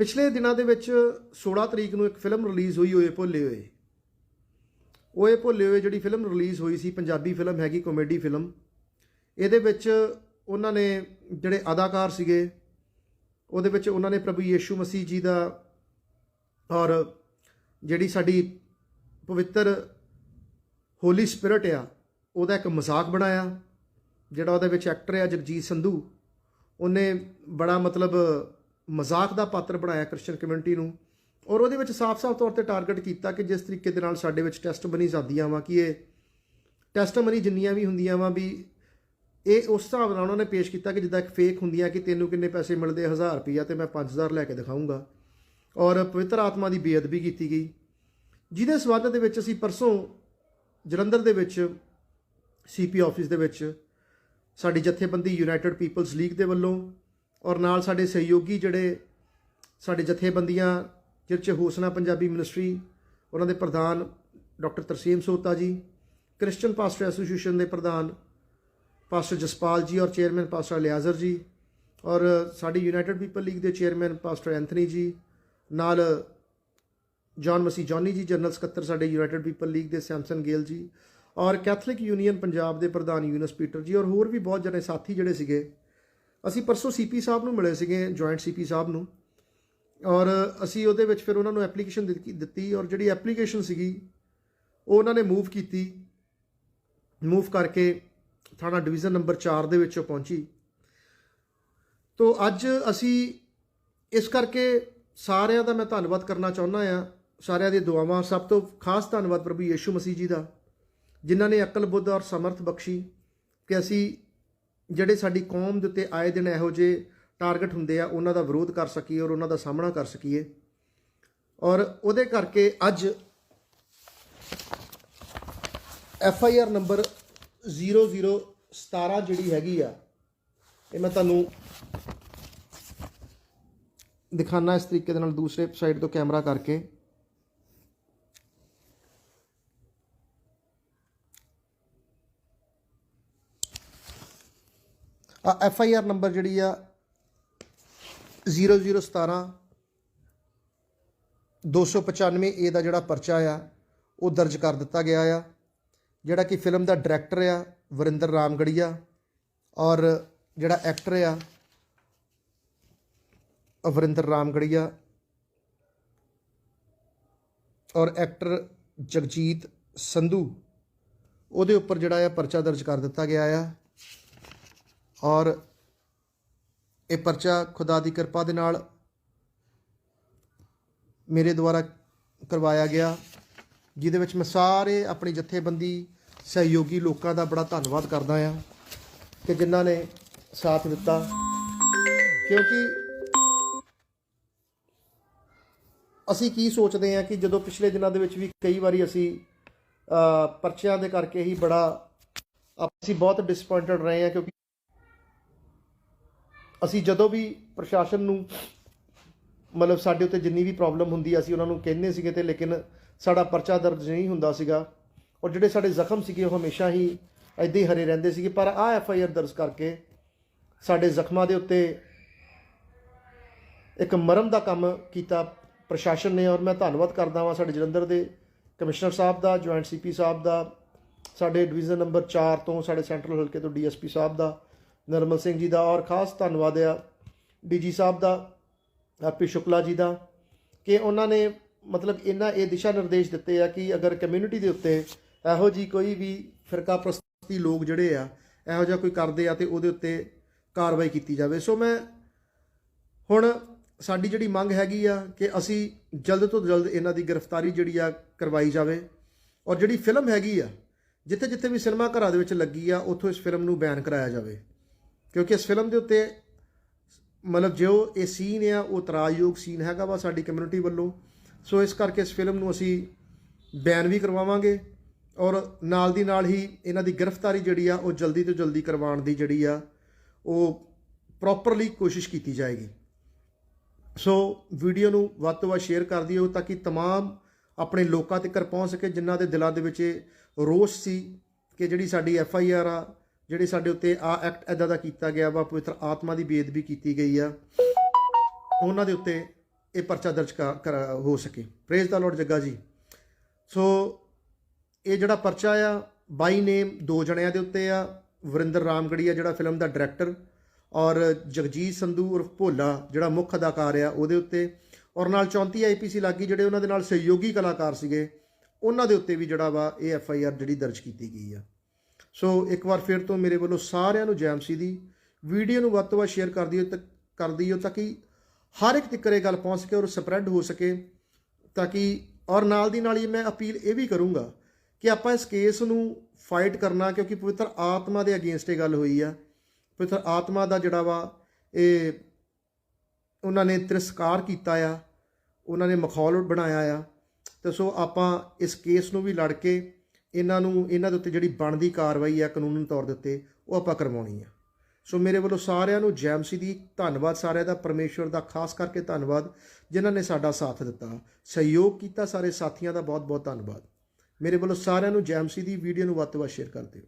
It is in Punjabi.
ਪਿਛਲੇ ਦਿਨਾਂ ਦੇ ਵਿੱਚ 16 ਤਰੀਕ ਨੂੰ ਇੱਕ ਫਿਲਮ ਰਿਲੀਜ਼ ਹੋਈ, ਓਏ ਭੁੱਲੇ ਹੋਏ। ਓਏ ਭੁੱਲੇ ਹੋਏ ਜਿਹੜੀ ਫਿਲਮ ਰਿਲੀਜ਼ ਹੋਈ ਸੀ, ਪੰਜਾਬੀ ਫਿਲਮ ਹੈਗੀ, ਕਾਮੇਡੀ ਫਿਲਮ। ਇਹਦੇ ਵਿੱਚ ਉਹਨਾਂ ਨੇ ਜਿਹੜੇ ਅਦਾਕਾਰ ਸੀਗੇ, ਉਹਦੇ ਵਿੱਚ ਉਹਨਾਂ ਨੇ ਪ੍ਰਭੂ ਯੀਸ਼ੂ ਮਸੀਹ ਜੀ ਦਾ ਔਰ ਜਿਹੜੀ ਸਾਡੀ ਪਵਿੱਤਰ ਹੋਲੀ ਸਪਿਰਿਟ ਆ, ਉਹਦਾ ਇੱਕ ਮਜ਼ਾਕ ਬਣਾਇਆ, ਜਿਹੜਾ ਉਹਦੇ ਵਿੱਚ ਐਕਟਰ ਆ ਜਗਜੀਤ ਸੰਧੂ। ਉਹਨੇ ਬੜਾ ਮਤਲਬ ਮਜ਼ਾਕ ਦਾ ਪਾਤਰ ਬਣਾਇਆ ਕ੍ਰਿਸਚੀਅਨ ਕਮਿਊਨਿਟੀ ਨੂੰ ਔਰ ਉਹਦੇ ਵਿੱਚ ਸਾਫ਼-ਸਾਫ਼ ਤੌਰ ਤੇ ਟਾਰਗੇਟ ਕੀਤਾ ਕਿ ਜਿਸ ਤਰੀਕੇ ਦੇ ਨਾਲ ਸਾਡੇ ਵਿੱਚ ਟੈਸਟ ਬਣੀ ਜਾਂਦੀਆਂ ਵਾ, ਕਿ ਇਹ ਟੈਸਟਮਨੀ ਜਿੰਨੀਆਂ ਵੀ ਹੁੰਦੀਆਂ ਵਾ ਵੀ ਇਹ ਉਸ ਹਿਸਾਬ ਨਾਲ ਉਹਨਾਂ ਨੇ ਪੇਸ਼ ਕੀਤਾ ਕਿ ਜਿੱਦਾਂ ਇੱਕ ਫੇਕ ਹੁੰਦੀਆਂ ਕਿ ਤੈਨੂੰ ਕਿੰਨੇ ਪੈਸੇ ਮਿਲਦੇ 1000 ਰੁਪਈਆ ਤੇ ਮੈਂ 5000 ਲੈ ਕੇ ਦਿਖਾਊਂਗਾ। ਔਰ ਪਵਿੱਤਰ ਆਤਮਾ ਦੀ ਬੇਅਦਬੀ ਕੀਤੀ ਗਈ। ਜਿਹਦੇ ਸਬੰਧ ਦੇ ਵਿੱਚ ਅਸੀਂ ਪਰਸੋਂ ਜਲੰਧਰ ਦੇ ਵਿੱਚ ਸੀਪੀ ਆਫਿਸ ਦੇ ਵਿੱਚ ਸਾਡੀ ਜਥੇਬੰਦੀ ਯੂਨਾਈਟਿਡ ਪੀਪਲਸ ਲੀਗ ਦੇ ਵੱਲੋਂ ਔਰ ਨਾਲ ਸਾਡੇ ਸਹਿਯੋਗੀ ਜਿਹੜੇ ਸਾਡੇ ਜਥੇਬੰਦੀਆਂ, ਜਿਹਦੇ 'ਚ ਹੌਸਨਾ ਪੰਜਾਬੀ ਮਿਨਿਸਟਰੀ, ਉਹਨਾਂ ਦੇ ਪ੍ਰਧਾਨ ਡਾਕਟਰ ਤਰਸੀਮ ਸੋਤਾ ਜੀ, ਕ੍ਰਿਸਚੀਅਨ ਪਾਸਟਰ ਐਸੋਸੀਏਸ਼ਨ ਦੇ ਪ੍ਰਧਾਨ ਪਾਸਟਰ ਜਸਪਾਲ ਜੀ ਔਰ ਚੇਅਰਮੈਨ ਪਾਸਟਰ ਲਿਆਜ਼ਰ ਜੀ ਔਰ ਸਾਡੀ ਯੂਨਾਈਟਿਡ ਪੀਪਲ ਲੀਗ ਦੇ ਚੇਅਰਮੈਨ ਪਾਸਟਰ ਐਂਥਨੀ ਜੀ, ਨਾਲ John Masih Johnny ji, general ਸਕੱਤਰ ਸਾਡੇ ਯੂਨਾਈਟਿਡ ਪੀਪਲ ਲੀਗ ਦੇ ਸੈਮਸਨ ਗੇਲ ਜੀ ਔਰ ਕੈਥੋਲਿਕ ਯੂਨੀਅਨ ਪੰਜਾਬ ਦੇ ਪ੍ਰਧਾਨ ਯੂਨਸ ਪੀਟਰ ਜੀ ਔਰ ਹੋਰ ਵੀ ਬਹੁਤ ਜਣੇ ਸਾਥੀ ਜਿਹੜੇ ਸੀਗੇ ਅਸੀਂ ਪਰਸੋਂ ਸੀਪੀ ਸਾਹਿਬ ਨੂੰ ਮਿਲੇ ਸੀਗੇ ਜੁਆਇੰਟ ਸੀਪੀ ਸਾਹਿਬ ਨੂੰ। ਔਰ ਅਸੀਂ ਉਹਦੇ ਵਿੱਚ ਫਿਰ ਉਹਨਾਂ ਨੂੰ ਐਪਲੀਕੇਸ਼ਨ ਦਿੱਤੀ ਔਰ ਜਿਹੜੀ ਐਪਲੀਕੇਸ਼ਨ ਸੀਗੀ, ਉਹ ਉਹਨਾਂ ਨੇ ਮੂਵ ਕੀਤੀ। ਮੂਵ ਕਰਕੇ ਥਾਣਾ ਡਿਵੀਜ਼ਨ ਨੰਬਰ 4 ਦੇ ਵਿੱਚ ਉਹ ਪਹੁੰਚੀ। ਤੋਂ ਅੱਜ ਅਸੀਂ ਇਸ ਕਰਕੇ ਸਾਰਿਆਂ ਦਾ ਮੈਂ ਧੰਨਵਾਦ ਕਰਨਾ ਚਾਹੁੰਦਾ ਆ ਸਾਰਿਆਂ ਦੀ ਦੁਆਵਾਂ, ਸਭ ਤੋਂ ਖਾਸ ਧੰਨਵਾਦ ਪ੍ਰਭੂ ਯੀਸ਼ੂ ਮਸੀਹ ਜੀ ਦਾ, ਜਿਨ੍ਹਾਂ ਨੇ ਅਕਲ ਬੁੱਧ ਔਰ ਸਮਰਥ ਬਖਸ਼ੀ ਕਿ ਅਸੀਂ ਜਿਹੜੇ ਸਾਡੀ ਕੌਮ ਦੇ ਉੱਤੇ ਆਏ ਦਿਨ ਇਹੋ ਜਿਹੇ ਟਾਰਗੇਟ ਹੁੰਦੇ ਆ, ਉਹਨਾਂ ਦਾ ਵਿਰੋਧ ਕਰ ਸਕੀਏ ਔਰ ਉਹਨਾਂ ਦਾ ਸਾਹਮਣਾ ਕਰ ਸਕੀਏ। ਔਰ ਉਹਦੇ ਕਰਕੇ ਅੱਜ ਐਫ ਆਈ ਆਰ ਨੰਬਰ 0017 ਜਿਹੜੀ ਹੈਗੀ ਆ, ਇਹ ਮੈਂ ਤੁਹਾਨੂੰ ਦਿਖਾਣਾ ਇਸ ਤਰੀਕੇ ਦੇ ਨਾਲ ਦੂਸਰੇ ਸਾਈਡ ਤੋਂ ਕੈਮਰਾ ਕਰਕੇ। ਐਫ ਆਈ ਆਰ ਨੰਬਰ ਜਿਹੜੀ ਆ 0017 295 ਏ ਦਾ ਜਿਹੜਾ ਪਰਚਾ ਆ, ਉਹ ਦਰਜ ਕਰ ਦਿੱਤਾ ਗਿਆ ਆ, ਜਿਹੜਾ ਕਿ ਫਿਲਮ ਦਾ ਡਾਇਰੈਕਟਰ ਆ ਵਰਿੰਦਰ ਰਾਮਗੜੀਆ ਔਰ ਜਿਹੜਾ ਐਕਟਰ ਆ ਵਰਿੰਦਰ ਰਾਮਗੜੀਆ ਔਰ ਐਕਟਰ ਜਗਜੀਤ ਸੰਧੂ, ਉਹਦੇ ਉੱਪਰ ਜਿਹੜਾ ਆ ਪਰਚਾ ਦਰਜ ਕਰ ਦਿੱਤਾ ਗਿਆ ਆ। ਔਰ ਇਹ ਪਰਚਾ ਖੁਦਾ ਦੀ ਕਿਰਪਾ ਦੇ ਨਾਲ ਮੇਰੇ ਦੁਆਰਾ ਕਰਵਾਇਆ ਗਿਆ, ਜਿਹਦੇ ਵਿੱਚ ਮੈਂ ਸਾਰੇ ਆਪਣੀ ਜਥੇਬੰਦੀ ਸਹਿਯੋਗੀ ਲੋਕਾਂ ਦਾ ਬੜਾ ਧੰਨਵਾਦ ਕਰਦਾ ਆ ਕਿ ਜਿਨ੍ਹਾਂ ਨੇ ਸਾਥ ਦਿੱਤਾ। ਕਿਉਂਕਿ ਅਸੀਂ ਕੀ ਸੋਚਦੇ ਹਾਂ ਕਿ ਜਦੋਂ ਪਿਛਲੇ ਦਿਨਾਂ ਦੇ ਵਿੱਚ ਵੀ ਕਈ ਵਾਰੀ ਅਸੀਂ ਪਰਚਿਆਂ ਦੇ ਕਰਕੇ ਹੀ ਬੜਾ, ਅਸੀਂ ਬਹੁਤ ਡਿਸਪਾਇੰਟਡ ਰਹੇ ਹਾਂ ਕਿਉਂਕਿ ਅਸੀਂ ਜਦੋਂ ਵੀ ਪ੍ਰਸ਼ਾਸਨ ਨੂੰ ਮਤਲਬ ਸਾਡੇ ਉੱਤੇ ਜਿੰਨੀ ਵੀ ਪ੍ਰੋਬਲਮ ਹੁੰਦੀ ਅਸੀਂ ਉਹਨਾਂ ਨੂੰ ਕਹਿੰਦੇ ਸੀਗੇ ਤੇ ਲੇਕਿਨ ਸਾਡਾ ਪਰਚਾ ਦਰਜ ਨਹੀਂ ਹੁੰਦਾ ਸੀਗਾ। ਔਰ ਜਿਹੜੇ ਸਾਡੇ ਜ਼ਖਮ ਸੀਗੇ, ਉਹ ਹਮੇਸ਼ਾ ਹੀ ਐਦਾਂ ਹੀ ਹਰੇ ਰਹਿੰਦੇ ਸੀਗੇ। ਪਰ ਆ ਐਫ ਆਈ ਆਰ ਦਰਜ ਕਰਕੇ ਸਾਡੇ ਜ਼ਖਮਾਂ ਦੇ ਉੱਤੇ ਇੱਕ ਮਰਮ ਦਾ ਕੰਮ ਕੀਤਾ ਪ੍ਰਸ਼ਾਸਨ ਨੇ। ਔਰ ਮੈਂ ਧੰਨਵਾਦ ਕਰਦਾ ਹਾਂ ਸਾਡੇ ਜਲੰਧਰ ਦੇ ਕਮਿਸ਼ਨਰ ਸਾਹਿਬ ਦਾ, ਜੁਆਇੰਟ ਸੀਪੀ ਸਾਹਿਬ ਦਾ, ਸਾਡੇ ਡਿਵੀਜ਼ਨ ਨੰਬਰ 4 ਤੋਂ ਸਾਡੇ ਸੈਂਟਰਲ ਹਲਕੇ ਤੋਂ ਡੀਐਸਪੀ ਸਾਹਿਬ ਦਾ। ਨਰਮਲ ਸਿੰਘ ਜੀ ਦਾ ਔਰ ਖਾਸ ਧੰਨਵਾਦ ਆ ਡੀਜੀ ਸਾਹਿਬ ਦਾ ਆਪੀ ਸ਼ੁਕਲਾ ਜੀ ਦਾ, ਕਿ ਉਹਨਾਂ ਨੇ ਮਤਲਬ ਇਹਨਾਂ ਇਹ ਦਿਸ਼ਾ ਨਿਰਦੇਸ਼ ਦਿੱਤੇ ਆ ਕਿ ਅਗਰ ਕਮਿਊਨਿਟੀ ਦੇ ਉੱਤੇ ਇਹੋ ਜੀ ਕੋਈ ਵੀ ਫਿਰਕਾ ਪ੍ਰਸਤੀ ਲੋਕ ਜਿਹੜੇ ਆ, ਇਹੋ ਜਿਹਾ ਕੋਈ ਕਰਦੇ ਆ ਤੇ ਉਹਦੇ ਉੱਤੇ ਕਾਰਵਾਈ ਕੀਤੀ ਜਾਵੇ। ਸੋ ਮੈਂ ਹੁਣ ਸਾਡੀ ਜਿਹੜੀ ਮੰਗ ਹੈਗੀ ਆ ਕਿ ਅਸੀਂ ਜਲਦ ਤੋਂ ਜਲਦ ਇਹਨਾਂ ਦੀ ਗ੍ਰਿਫਤਾਰੀ ਜਿਹੜੀ ਆ ਕਰਵਾਈ ਜਾਵੇ। ਔਰ ਜਿਹੜੀ ਫਿਲਮ ਹੈਗੀ ਆ ਜਿੱਥੇ ਜਿੱਥੇ ਵੀ ਸਿਨੇਮਾ ਘਰਾਂ ਦੇ ਵਿੱਚ ਲੱਗੀ ਆ, ਉੱਥੋਂ ਇਸ ਫਿਲਮ ਨੂੰ ਬੈਨ ਕਰਾਇਆ ਜਾਵੇ। ਕਿਉਂਕਿ ਇਸ ਫਿਲਮ ਦੇ ਉੱਤੇ ਮਤਲਬ ਜੋ ਇਹ ਸੀਨ ਆ ਉਹ ਤਰਾਜਯੋਗ ਸੀਨ ਹੈਗਾ ਵਾ ਸਾਡੀ ਕਮਿਊਨਿਟੀ ਵੱਲੋਂ ਸੋ ਇਸ ਕਰਕੇ ਇਸ ਫਿਲਮ ਨੂੰ ਅਸੀਂ ਬੈਨ ਵੀ ਕਰਵਾਵਾਂਗੇ ਔਰ ਨਾਲ ਦੀ ਨਾਲ ਹੀ ਇਹਨਾਂ ਦੀ ਗ੍ਰਿਫਤਾਰੀ ਜਿਹੜੀ ਆ ਉਹ ਜਲਦੀ ਤੋਂ ਜਲਦੀ ਕਰਵਾਉਣ ਦੀ ਜਿਹੜੀ ਆ ਉਹ ਪ੍ਰੋਪਰਲੀ ਕੋਸ਼ਿਸ਼ ਕੀਤੀ ਜਾਏਗੀ ਸੋ ਵੀਡੀਓ ਨੂੰ ਵੱਧ ਤੋਂ ਵੱਧ ਸ਼ੇਅਰ ਕਰ ਦਿਓ ਤਾਂ ਕਿ तमाम ਆਪਣੇ ਲੋਕਾਂ ਤੱਕ ਪਹੁੰਚ ਸਕੇ ਜਿਨ੍ਹਾਂ ਦੇ ਦਿਲਾਂ ਦੇ ਵਿੱਚ ਇਹ ਰੋਸ ਸੀ ਕਿ ਜਿਹੜੀ ਸਾਡੀ ਐਫ ਆਈ ਆਰ ਆ ਜਿਹੜੇ ਸਾਡੇ ਉੱਤੇ ਆ ਐਕਟ ਐਦਾਂ ਦਾ ਕੀਤਾ ਗਿਆ ਵਾ, ਪਵਿੱਤਰ ਆਤਮਾ ਦੀ ਬੇਅਦਬੀ ਕੀਤੀ ਗਈ ਆ, ਉਹਨਾਂ ਦੇ ਉੱਤੇ ਇਹ ਪਰਚਾ ਦਰਜ ਕਰ- ਕਰ- ਹੋ ਸਕੇ। ਪ੍ਰੇਜ਼ ਦਾ ਲਾਰਡ ਜੱਗਾ ਜੀ। ਸੋ ਇਹ ਜਿਹੜਾ ਪਰਚਾ ਆ ਬਾਈ ਨੇਮ ਦੋ ਜਣਿਆਂ ਦੇ ਉੱਤੇ ਆ, ਵਰਿੰਦਰ ਰਾਮਗੜੀਆ ਜਿਹੜਾ ਫਿਲਮ ਦਾ ਡਾਇਰੈਕਟਰ ਔਰ ਜਗਜੀਤ ਸੰਧੂ ਉਰਫ ਭੋਲਾ ਜਿਹੜਾ ਮੁੱਖ ਅਦਾਕਾਰ ਆ, ਉਹਦੇ ਉੱਤੇ, ਔਰ ਨਾਲ 34 ਆਈਪੀਸੀ ਲੱਗੀ ਜਿਹੜੇ ਉਹਨਾਂ ਦੇ ਨਾਲ ਸਹਿਯੋਗੀ ਕਲਾਕਾਰ ਸੀਗੇ, ਉਹਨਾਂ ਦੇ ਉੱਤੇ ਵੀ ਜਿਹੜਾ ਵਾ ਇਹ ਐਫ ਆਈ ਆਰ ਜਿਹੜੀ ਦਰਜ ਕੀਤੀ ਗਈ ਆ। ਸੋ ਇੱਕ ਵਾਰ ਫਿਰ ਤੋਂ ਮੇਰੇ ਵੱਲੋਂ ਸਾਰਿਆਂ ਨੂੰ ਜੈਮਸੀ ਦੀ, ਵੀਡੀਓ ਨੂੰ ਵੱਧ ਤੋਂ ਵੱਧ ਸ਼ੇਅਰ ਕਰ ਦਿਓ ਤਾਂ ਕਰ ਦਿਓ ਤਾਂ ਕਿ ਹਰ ਇੱਕ ਤੱਕ ਇਹ ਗੱਲ ਪਹੁੰਚ ਸਕੇ ਔਰ ਸਪਰੈਡ ਹੋ ਸਕੇ ਤਾਂ ਕਿ ਔਰ ਨਾਲ ਦੀ ਨਾਲ ਹੀ ਮੈਂ ਅਪੀਲ ਇਹ ਵੀ ਕਰੂੰਗਾ ਕਿ ਆਪਾਂ ਇਸ ਕੇਸ ਨੂੰ ਫਾਈਟ ਕਰਨਾ ਕਿਉਂਕਿ ਪਵਿੱਤਰ ਆਤਮਾ ਦੇ ਅਗੇਂਸਟ ਇਹ ਗੱਲ ਹੋਈ ਆ। ਪਵਿੱਤਰ ਆਤਮਾ ਦਾ ਜਿਹੜਾ ਵਾ ਇਹ ਉਹਨਾਂ ਨੇ ਤਿਰਸਕਾਰ ਕੀਤਾ ਆ, ਉਹਨਾਂ ਨੇ ਮਖੌਲ ਬਣਾਇਆ ਆ। ਤੇ ਸੋ ਆਪਾਂ ਇਸ ਕੇਸ ਨੂੰ ਵੀ ਲੜ ਕੇ ਇਹਨਾਂ ਨੂੰ, ਇਹਨਾਂ ਦੇ ਉੱਤੇ ਜਿਹੜੀ ਬਣਦੀ ਕਾਰਵਾਈ ਆ ਕਾਨੂੰਨੀ ਤੌਰ ਦੇ ਉੱਤੇ, ਉਹ ਆਪਾਂ ਕਰਵਾਉਣੀ ਆ। ਸੋ ਮੇਰੇ ਵੱਲੋਂ ਸਾਰਿਆਂ ਨੂੰ ਜੈਮਸੀ ਦੀ ਧੰਨਵਾਦ, ਸਾਰਿਆਂ ਦਾ, ਪਰਮੇਸ਼ਵਰ ਦਾ, ਖਾਸ ਕਰਕੇ ਧੰਨਵਾਦ, ਜਿਨ੍ਹਾਂ ਨੇ ਸਾਡਾ ਸਾਥ ਦਿੱਤਾ। ਸਹਿਯੋਗ ਕੀਤਾ ਸਾਰੇ ਸਾਥੀਆਂ ਦਾ ਬਹੁਤ ਬਹੁਤ ਧੰਨਵਾਦ। ਮੇਰੇ ਵੱਲੋਂ ਸਾਰਿਆਂ ਨੂੰ ਜੈਮਸੀ ਦੀ ਵੀਡੀਓ ਨੂੰ ਵੱਧ ਤੋਂ ਵੱਧ ਸ਼ੇਅਰ ਕਰ ਦਿਓ।